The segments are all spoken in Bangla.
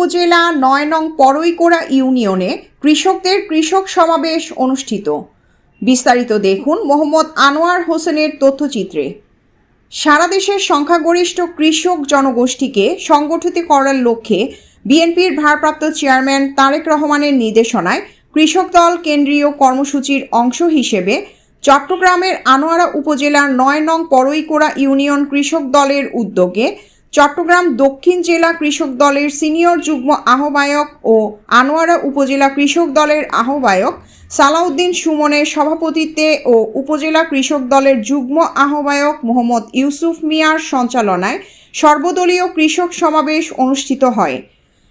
উপজেলা নয় নং পরইকোড়া ইউনিয়নে কৃষকদের কৃষক সমাবেশ অনুষ্ঠিত। বিস্তারিত দেখুন মোহাম্মদ আনোয়ার হোসেনের তথ্যচিত্রে। সারা দেশের সংখ্যাগরিষ্ঠ কৃষক জনগোষ্ঠীকে সংগঠিত করার লক্ষ্যে বিএনপির ভারপ্রাপ্ত চেয়ারম্যান তারেক রহমানের নির্দেশনায় কৃষক দল কেন্দ্রীয় কর্মসূচির অংশ হিসেবে চট্টগ্রামের আনোয়ারা উপজেলার নয় নং পরইকোড়া ইউনিয়ন কৃষক দলের উদ্যোগে চট্টগ্রাম দক্ষিণ জেলা কৃষক দলের সিনিয়র যুগ্ম আহ্বায়ক ও আনোয়ারা উপজেলা কৃষক দলের আহ্বায়ক সালাউদ্দিন সুমনের সভাপতিত্বে ও উপজেলা কৃষক দলের যুগ্ম আহ্বায়ক মোহাম্মদ ইউসুফ মিয়ার সঞ্চালনায় সর্বদলীয় কৃষক সমাবেশ অনুষ্ঠিত হয়।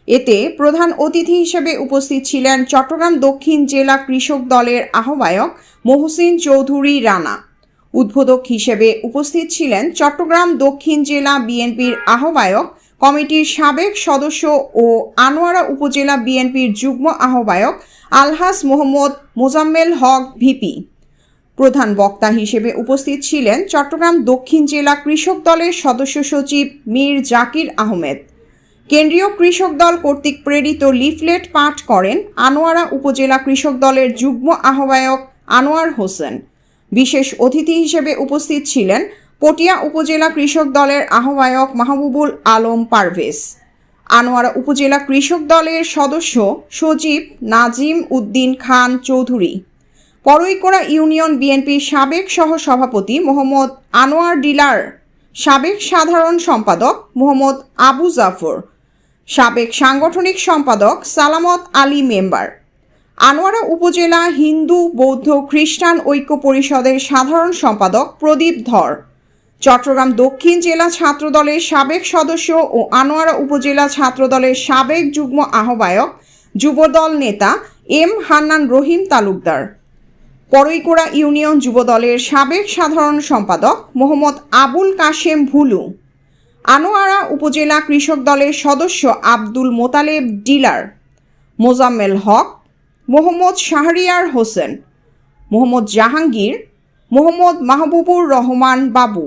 এতে প্রধান অতিথি হিসেবে উপস্থিত ছিলেন চট্টগ্রাম দক্ষিণ জেলা কৃষক দলের আহ্বায়ক মহসিন চৌধুরী রানা। উদ্বোধক হিসেবে উপস্থিত ছিলেন চট্টগ্রাম দক্ষিণ জেলা বিএনপির আহ্বায়ক কমিটির সাবেক সদস্য ও আনোয়ারা উপজেলা বিএনপির যুগ্ম আহ্বায়ক আলহাস মোহাম্মদ মোজাম্মেল হক ভিপি। প্রধান বক্তা হিসেবে উপস্থিত ছিলেন চট্টগ্রাম দক্ষিণ জেলা কৃষক দলের সদস্য সচিব মীর জাকির আহমেদ। কেন্দ্রীয় কৃষক দল কর্তৃক প্রেরিত লিফলেট পাঠ করেন আনোয়ারা উপজেলা কৃষক দলের যুগ্ম আহ্বায়ক আনোয়ার হোসেন। বিশেষ অতিথি হিসেবে উপস্থিত ছিলেন পটিয়া উপজেলা কৃষক দলের আহ্বায়ক মাহবুবুল আলম পারভেজ। আনোয়ারা উপজেলা কৃষক দলের সদস্য সজীব নাজিম উদ্দিন খান চৌধুরী। পরইকোড়া ইউনিয়ন বিএনপির সাবেক সহ সভাপতি মোহাম্মদ আনোয়ার ডিলার, সাবেক সাধারণ সম্পাদক মোহাম্মদ আবু জাফর, সাবেক সাংগঠনিক সম্পাদক সালামত আলী মেম্বার। আনোয়ারা উপজেলা হিন্দু, বৌদ্ধ, খ্রিস্টান ঐক্য পরিষদের সাধারণ সম্পাদক প্রদীপ ধর। চট্টগ্রাম দক্ষিণ জেলা ছাত্রদলের সাবেক সদস্য ও আনোয়ারা উপজেলা ছাত্রদলের সাবেক যুগ্ম আহ্বায়ক যুবদল নেতা এম হান্নান রহিম তালুকদার। পরইকোড়া ইউনিয়ন যুবদলের সাবেক সাধারণ সম্পাদক মোহাম্মদ আবুল কাশেম ভুলু। আনোয়ারা উপজেলা কৃষক দলের সদস্য আব্দুল মোতালেব ডিলার। মোজাম্মেল হক মোহাম্মদ শাহরিয়ার হোসেন, মোহাম্মদ জাহাঙ্গীর, মোহাম্মদ মাহবুবুর রহমান বাবু,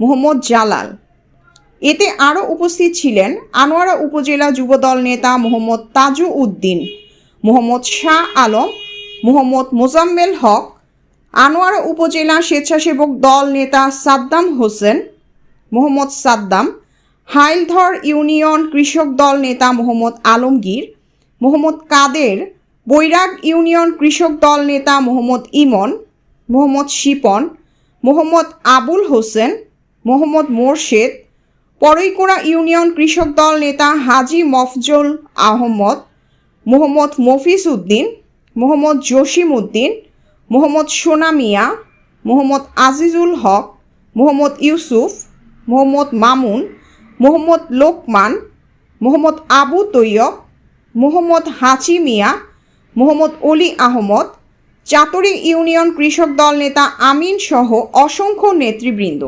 মোহাম্মদ জালাল। এতে আরও উপস্থিত ছিলেন আনোয়ারা উপজেলা যুবদল নেতা মোহাম্মদ তাজু উদ্দিন মোহাম্মদ শাহ আলম, মোহাম্মদ মোজাম্মেল হক, আনোয়ারা উপজেলা স্বেচ্ছাসেবক দল নেতা সাদ্দাম হোসেন, মোহাম্মদ সাদ্দাম, হাইলধর ইউনিয়ন কৃষক দল নেতা মোহাম্মদ আলমগীর, মোহাম্মদ কাদের বৈরাগ ইউনিয়ন কৃষক দল নেতা মোহাম্মদ ইমন, মোহাম্মদ শিপন, মোহাম্মদ আবুল হোসেন, মোহাম্মদ মোরশেদ পরইকোড়া ইউনিয়ন কৃষক দল নেতা হাজি মফজল আহমদ, মোহাম্মদ মফিজ উদ্দিন, মোহাম্মদ জসিম উদ্দিন, মোহাম্মদ সোনা মিয়া, মোহাম্মদ আজিজুল হক, মোহাম্মদ ইউসুফ, মোহাম্মদ মামুন, মোহাম্মদ লোকমান, মোহাম্মদ আবু তৈয়ব, মোহাম্মদ হাচি মিয়া মোহাম্মদ অলি আহমদ চাতরি ইউনিয়ন কৃষক দল নেতা আমিন সহ অসংখ্য নেতৃবৃন্দ।